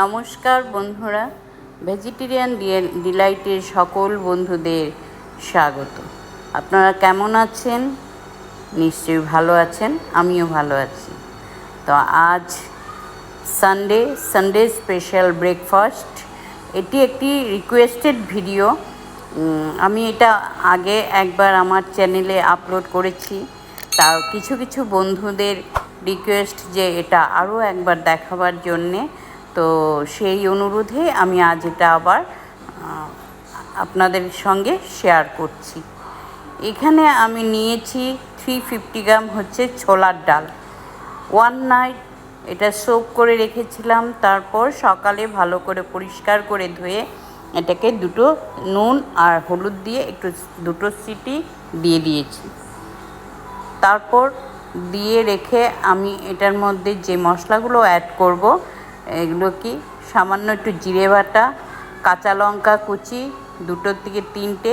নমস্কার বন্ধুরা ভেজিটেরিয়ান ডিলাইটের সকল বন্ধুদের স্বাগত। আপনারা কেমন আছেন? নিশ্চয়ই ভালো আছেন, আমিও ভালো আছি। তো আজ সানডে সানডে স্পেশাল ব্রেকফাস্ট এটি একটি রিকোয়েস্টেড ভিডিও আমি এটা আগে একবার আমার চ্যানেলে আপলোড করেছি। তা কিছু কিছু বন্ধুদের রিকোয়েস্ট যে এটা আরও একবার দেখাবার জন্যে, তো সেই অনুরোধে আমি আজ এটা আবার আপনাদের সঙ্গে শেয়ার করছি। এখানে আমি নিয়েছি থ্রি ফিফটি গ্রাম হচ্ছে ছোলার ডাল। ওয়ান নাইট এটা সোপ করে রেখেছিলাম, তারপর সকালে ভালো করে পরিষ্কার করে ধুয়ে এটাকে দুটো নুন আর হলুদ দিয়ে একটু দুটো সিটি দিয়ে দিয়েছি। তারপর দিয়ে রেখে আমি এটার মধ্যে যে মশলাগুলো অ্যাড করব, এগুলো কি? সামান্য একটু জিরে বাটা, কাঁচা লঙ্কা কুচি, দুটোর থেকে তিনটে,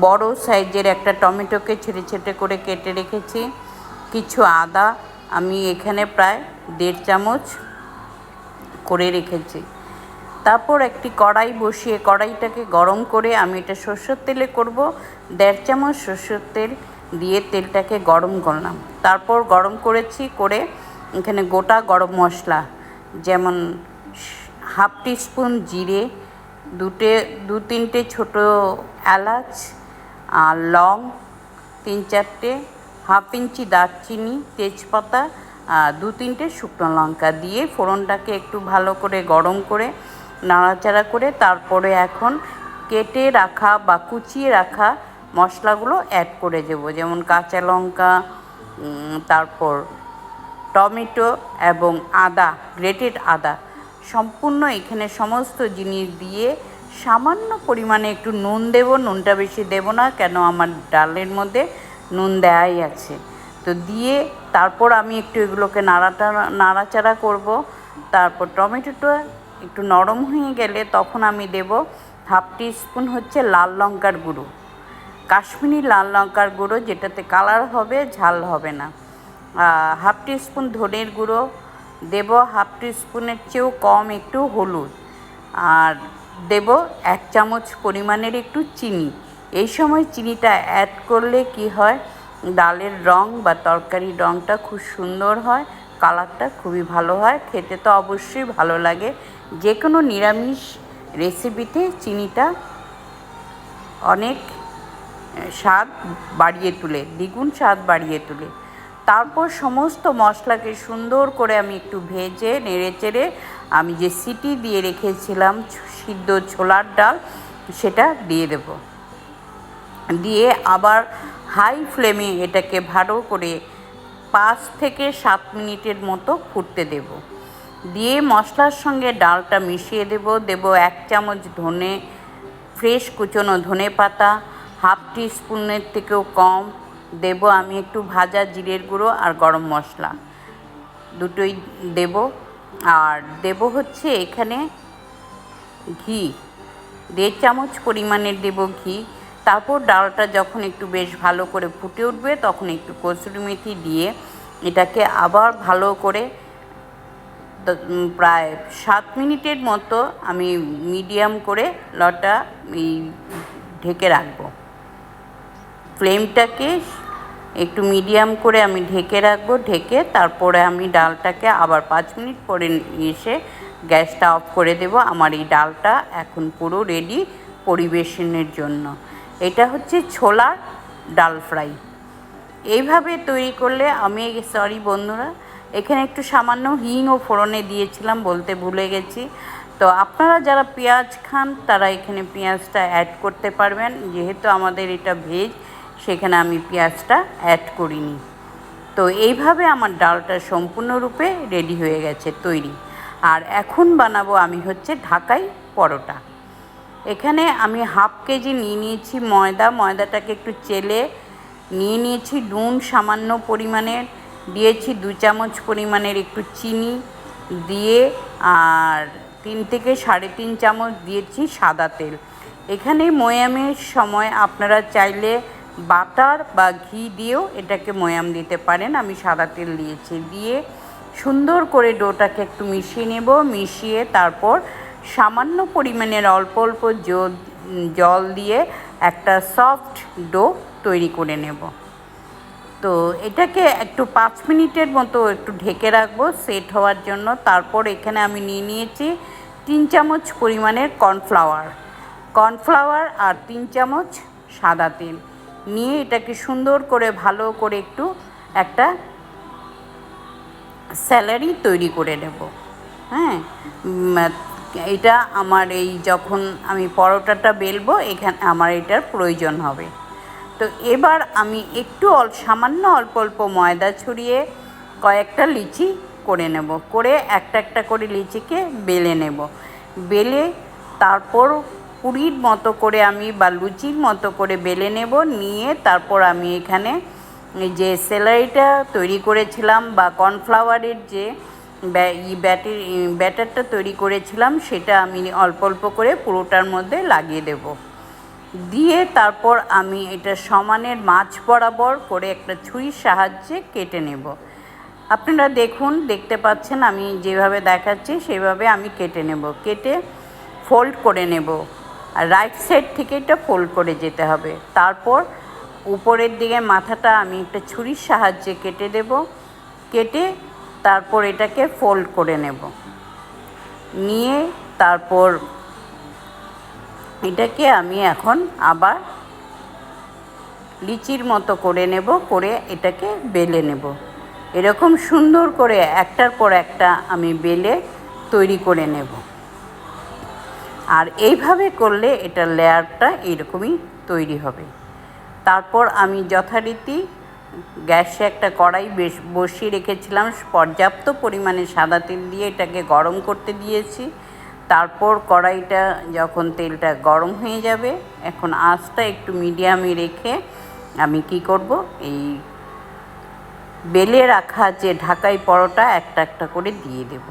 বড় সাইজের একটা টমেটোকে ছেটে ছেটে করে কেটে রেখেছি, কিছু আদা, আমি এখানে প্রায় দেড় চামচ করে রেখেছি। তারপর একটি কড়াই বসিয়ে, কড়াইটাকে গরম করে আমি এটা সর্ষের তেলে করব, দেড় চামচ সর্ষের তেল দিয়ে তেলটাকে গরম করলাম। তারপর গরম করেছি, করে এখানে গোটা গরম মশলা, যেমন হাফ টিস্পুন জিরে, দুটে, দু তিনটে ছোটো এলাচ আর লং তিন চারটে, হাফ ইঞ্চি দারচিনি, তেজপাতা আর দু তিনটে শুকনো লঙ্কা দিয়ে ফোড়নটাকে একটু ভালো করে গরম করে নাড়াচাড়া করে তারপরে এখন কেটে রাখা বা কুচিয়ে রাখা মশলাগুলো অ্যাড করে দেবো। যেমন কাঁচা লঙ্কা তারপর টমেটো এবং আদা গ্রেটেড আদা। সম্পূর্ণ এখানে সমস্ত জিনিস দিয়ে সামান্য পরিমাণে একটু নুন দেব। নুনটা বেশি দেব না, কেন আমার ডালের মধ্যে নুন দেওয়াই আছে। তো দিয়ে তারপর আমি একটু এগুলোকে নাড়াটা, নাড়াচাড়া করব। তারপর টমেটোটা একটু নরম হয়ে গেলে তখন আমি দেব হাফ টি স্পুন হচ্ছে লাল লঙ্কার গুঁড়ো। কাশ্মীরি লাল লঙ্কার গুঁড়ো, যেটাতে কালার হবে, ঝাল হবে না। হাফ স্পুন ধনের গুঁড়ো দেব হাফ স্পুনের চেয়েও কম একটু হলুদ। আর দেব এক চামচ পরিমাণের একটু চিনি। এই সময় চিনিটা অ্যাড করলে কি হয়, ডালের রং বা তরকারির রংটা খুব সুন্দর হয় কালারটা খুবই ভালো হয়, খেতে তো অবশ্যই ভালো লাগে। যে কোনো নিরামিষ রেসিপিতে চিনিটা অনেক স্বাদ বাড়িয়ে তুলে, দ্বিগুণ স্বাদ বাড়িয়ে তুলে। তারপর সমস্ত মশলাকে সুন্দর করে আমি একটু ভেজে নেড়ে চেড়ে আমি যে সিটি দিয়ে রেখেছিলাম সিদ্ধ ছোলার ডাল, সেটা দিয়ে দেব। দিয়ে আবার হাই ফ্লেমে এটাকে ভালো করে পাঁচ থেকে সাত মিনিটের মতো ফুটতে দেব। দিয়ে মশলার সঙ্গে ডালটা মিশিয়ে দেব। দেব এক চামচ ধনে, ফ্রেশ কুচনো ধনে পাতা হাফ টি স্পুনের থেকেও কম। দেব আমি একটু ভাজা জিরের গুঁড়ো আর গরম মশলা। দুটোই দেব। আর দেব হচ্ছে এখানে ঘি। দেড় চামচ পরিমাণের দেব ঘি। তারপর ডালটা যখন একটু বেশ ভালো করে ফুটে উঠবে, তখন একটু কসুরি মেথি দিয়ে এটাকে আবার ভালো করে প্রায় সাত মিনিটের মতো আমি মিডিয়াম করে লটা এই ঢেকে রাখব। ফ্লেমটাকে একটু মিডিয়াম করে আমি ঢেকে রাখব, ঢেকে তারপরে আমি ডালটাকে আবার পাঁচ মিনিট পরে এসে গ্যাসটা অফ করে দেব। আমার এই ডালটা এখন পুরো রেডি পরিবেশনের জন্য। এটা হচ্ছে ছোলার ডাল ফ্রাই। এইভাবে তৈরি করলে আমি সরি বন্ধুরা, এখানে একটু সামান্য হিং ও ফোড়নে দিয়েছিলাম বলতে ভুলে গেছি। তো আপনারা যারা পেঁয়াজ খান, তারা এখানে পেঁয়াজটা অ্যাড করতে পারবেন। যেহেতু আমাদের এটা ভেজ সেখানে আমি পেঁয়াজটা অ্যাড করিনি। তো এইভাবে আমার ডালটা সম্পূর্ণরূপে রেডি হয়ে গেছে তৈরি। আর এখন বানাবো আমি হচ্ছে ঢাকাই পরোটা। এখানে আমি হাফ কেজি নিয়ে নিয়েছি ময়দা। ময়দাটাকে একটু চেলে নিয়ে নিয়েছি নুন সামান্য পরিমাণের দিয়েছি দু চামচ পরিমাণের একটু চিনি দিয়ে আর তিন থেকে সাড়ে তিন চামচ দিয়েছি সাদা তেল। এখানে ময়ামের সময় আপনারা চাইলে বাটার বা ঘি দিয়েও এটাকে ময়াম দিতে পারেন। আমি সাদা তেল দিয়েছি। দিয়ে সুন্দর করে ডোটাকে একটু মিশিয়ে নেব। মিশিয়ে তারপর সামান্য পরিমাণের অল্প অল্প জল- দিয়ে একটা সফট ডো তৈরি করে নেব। তো এটাকে একটু পাঁচ মিনিটের মতো একটু ঢেকে রাখব সেট হওয়ার জন্য। তারপর এখানে আমি নিয়ে নিয়েছি তিন চামচ পরিমাণের কর্নফ্লাওয়ার। কর্নফ্লাওয়ার আর তিন চামচ সাদা তেল। নিয়ে এটাকে সুন্দর করে, ভালো করে একটু একটা স্যালারি তৈরি করে নেব। হ্যাঁ? এটা আমার এই যখন আমি পরোটাটা বেলবো, এখানে, আমার এটার প্রয়োজন হবে। তো এবার আমি একটু অল, সামান্য অল্প অল্প ময়দা ছড়িয়ে কয়েকটা লিচি করে নেব। করে একটা একটা করে লিচিকে বেলে নেব। বেলে তারপর পুরীর মতো করে আমি বা লুচির মতো করে বেলে নেব, নিয়ে তারপর আমি এখানে যে স্যালারিটা তৈরি করেছিলাম বা কর্নফ্লাওয়ারের যে ব্যাটার, ব্যাটারটা তৈরি করেছিলাম, সেটা আমি অল্প অল্প করে পুরোটার মধ্যে লাগিয়ে দেব। দিয়ে তারপর আমি এটা সমানের মাছ বরাবর করে একটা ছুরির সাহায্যে কেটে নেব। আপনারা দেখুন, দেখতে পাচ্ছেন আমি যেভাবে দেখাচ্ছি, সেভাবে আমি কেটে নেব। কেটে ফোল্ড করে নেব। রাইট সাইড থেকে এটা ফোল্ড করে যেতে হবে। তারপর উপরের দিকে মাথাটা আমি একটা ছুরির সাহায্যে কেটে দেব। কেটে তারপর এটাকে ফোল্ড করে নেব। নিয়ে তারপর এটাকে আমি এখন আবার লিচির মতো করে নেব, করে এটাকে বেলে নেব। এরকম সুন্দর করে একটার পর একটা আমি বেলে তৈরি করে নেব। আর এইভাবে করলে এটা লেয়ারটা এরকমই তৈরি হবে। তারপর আমি যথারীতি গ্যাসে একটা কড়াই বেশ বসিয়ে রেখেছিলাম, পর্যাপ্ত পরিমাণে সাদা তেল দিয়ে এটাকে গরম করতে দিয়েছি। তারপর কড়াইটা যখন তেলটা গরম হয়ে যাবে, এখন আঁচটা একটু মিডিয়ামে রেখে আমি কি করব, এই বেলে রাখা যে ঢাকাই পরোটা একটা একটা করে দিয়ে দেব।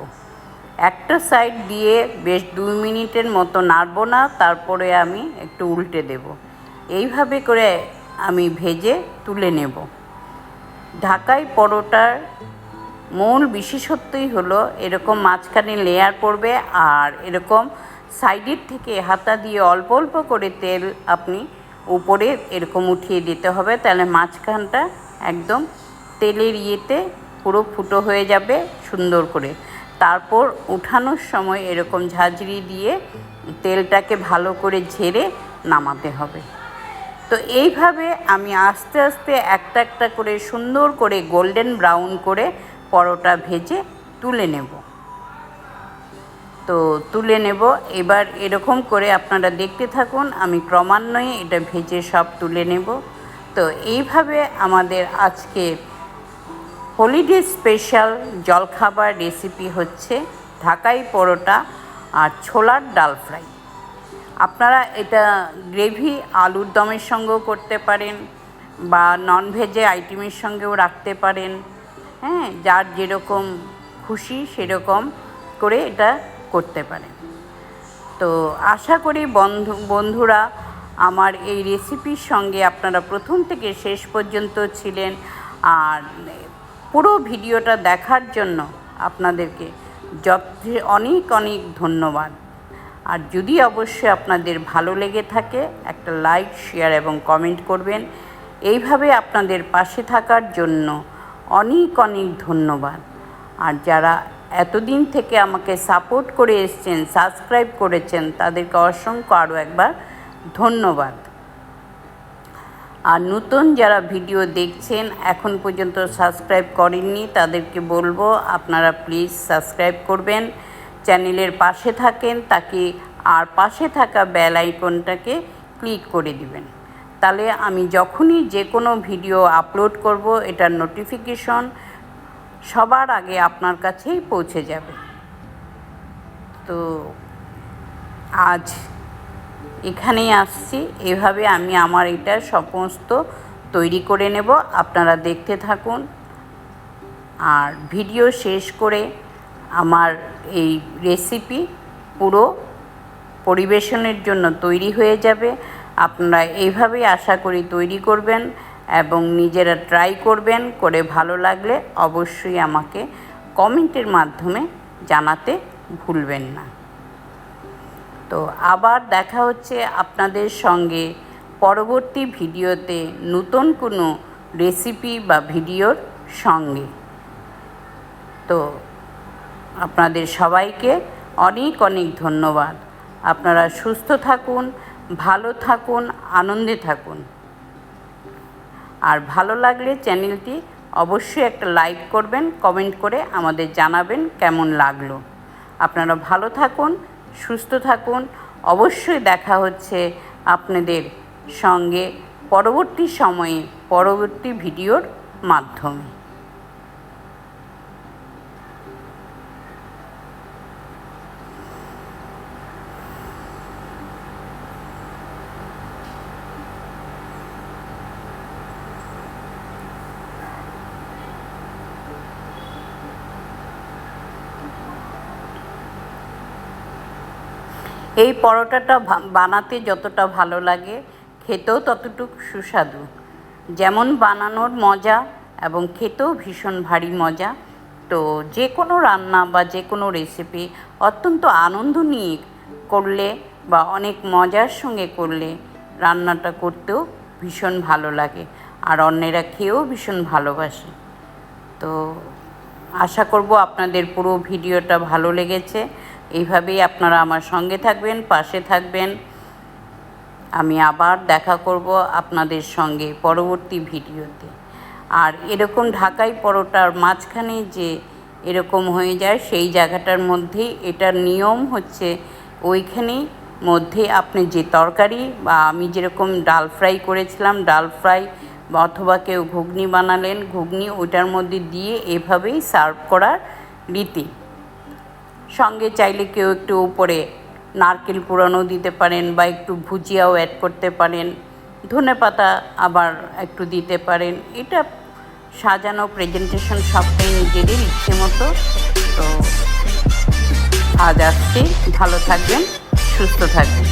একটা সাইড দিয়ে বেশ দুই মিনিটের মতো নাড়বো না, তারপরে আমি একটু উল্টে দেব। এইভাবে করে আমি ভেজে তুলে নেব। ঢাকাই পরোটার মূল বিশেষত্বই হলো এরকম মাঝখানে লেয়ার পড়বে আর এরকম সাইডের থেকে হাতা দিয়ে অল্প অল্প করে তেল আপনি উপরে এরকম উঠিয়ে দিতে হবে, তাহলে মাঝখানটা একদম তেলের ইয়েতে পুরো ফুটো হয়ে যাবে সুন্দর করে। তারপর উঠানোর সময় এরকম ঝাঁঝরি দিয়ে তেলটাকে ভালো করে ঝেড়ে নামাতে হবে। তো এইভাবে আমি আস্তে আস্তে একটা একটা করে সুন্দর করে গোল্ডেন ব্রাউন করে পরোটা ভেজে তুলে নেব। তো তুলে নেব। এবার এরকম করে আপনারা দেখতে থাকুন, আমি ক্রমান্বয়ে এটা ভেজে সব তুলে নেব। তো এইভাবে আমাদের আজকে হলিডে স্পেশাল জলখাবার রেসিপি হচ্ছে ঢাকাই পরোটা আর ছোলার ডাল ফ্রাই। আপনারা এটা গ্রেভি আলুর দমের সঙ্গেও করতে পারেন বা নন ভেজে আইটেমের সঙ্গেও রাখতে পারেন। হ্যাঁ যার যেরকম খুশি সেরকম করে এটা করতে পারেন। তো আশা করি বন্ধু, বন্ধুরা, আমার এই রেসিপির সঙ্গে আপনারা প্রথম থেকে শেষ পর্যন্ত ছিলেন। আর পুরো ভিডিওটা দেখার জন্য আপনাদেরকে যথে অনেক অনেক ধন্যবাদ। আর যদি অবশ্যই আপনাদের ভালো লেগে থাকে, একটা লাইক, শেয়ার এবং কমেন্ট করবেন। এইভাবে আপনাদের পাশে থাকার জন্য অনেক অনেক ধন্যবাদ। আর যারা এতদিন থেকে আমাকে সাপোর্ট করে এসছেন, সাবস্ক্রাইব করেছেন, তাদেরকে অসংখ্য আরও একবার ধন্যবাদ। আর নতুন যারা ভিডিও দেখছেন, এখন পর্যন্ত সাবস্ক্রাইব করেননি, তাদেরকে বলব আপনারা প্লিজ সাবস্ক্রাইব করবেন। চ্যানেলের পাশে থাকেন, তাকে আর পাশে থাকা বেল আইকনটাকে ক্লিক করে দিবেন। তাহলে আমি যখনই যে কোনো ভিডিও আপলোড করব, এটার নোটিফিকেশন সবার আগে আপনার কাছেই পৌঁছে যাবে। তো আজ এখানেই আসছি। এভাবে আমি আমার এটা সমস্ত তৈরি করে নেব। আপনারা দেখতে থাকুন। আর ভিডিও শেষ করে আমার এই রেসিপি পুরো পরিবেশনের জন্য তৈরি হয়ে যাবে। আপনারা এইভাবেই আশা করি তৈরি করবেন এবং নিজেরা ট্রাই করবেন। করে ভালো লাগলে অবশ্যই আমাকে কমেন্টের মাধ্যমে জানাতে ভুলবেন না। তো আবার দেখা হচ্ছে আপনাদের সঙ্গে পরবর্তী ভিডিওতে নতুন কোনো রেসিপি বা ভিডিওর সঙ্গে। তো আপনাদের সবাইকে অনেক অনেক ধন্যবাদ। আপনারা সুস্থ থাকুন, ভালো থাকুন, আনন্দে থাকুন। আর ভালো লাগলে চ্যানেলটি অবশ্যই একটা লাইক করবেন, কমেন্ট করে আমাদের জানাবেন কেমন লাগল। আপনারা ভালো থাকুন সুস্থ থাকুন। অবশ্যই দেখা হচ্ছে আপনাদের সঙ্গে পরবর্তী সময়ে পরবর্তী ভিডিওর মাধ্যমে। এই পরোটাটা বানাতে যতটা ভালো লাগে, খেতেও ততটুকু সুস্বাদু। যেমন বানানোর মজা এবং খেতেও ভীষণ ভারী মজা। তো যে কোনো রান্না বা যে কোনো রেসিপি অত্যন্ত আনন্দ নিয়ে করলে বা অনেক মজার সঙ্গে করলে রান্নাটা করতেও ভীষণ ভালো লাগে আর অন্যেরা খেয়েও ভীষণ ভালোবাসে। তো আশা করব আপনাদের পুরো ভিডিওটা ভালো লেগেছে। এইভাবেই আপনারা আমার সঙ্গে থাকবেন, পাশে থাকবেন। আমি আবার দেখা করব আপনাদের সঙ্গে পরবর্তী ভিডিওতে। আর এরকম ঢাকাই পরোটার মাঝখানে যে এরকম হয়ে যায়, সেই জায়গাটার মধ্যেই এটার নিয়ম হচ্ছে ওইখানেই মধ্যে আপনি যে তরকারি বা আমি যেরকম ডাল ফ্রাই করেছিলাম, ডাল ফ্রাই অথবা কেউ ঘুগনি বানালেন, ঘুগনি ওইটার মধ্যে দিয়ে এভাবেই সার্ভ করার রীতি। সঙ্গে চাইলে কেউ একটু উপরে নারকেল কুড়ানো দিতে পারেন বা একটু ভুজিয়াও অ্যাড করতে পারেন। ধনে পাতা আবার একটু দিতে পারেন। এটা সাজানো প্রেজেন্টেশন সবটাই নিজেদের ইচ্ছে মতো। তো আজ আসছি। ভালো থাকবেন, সুস্থ থাকবেন।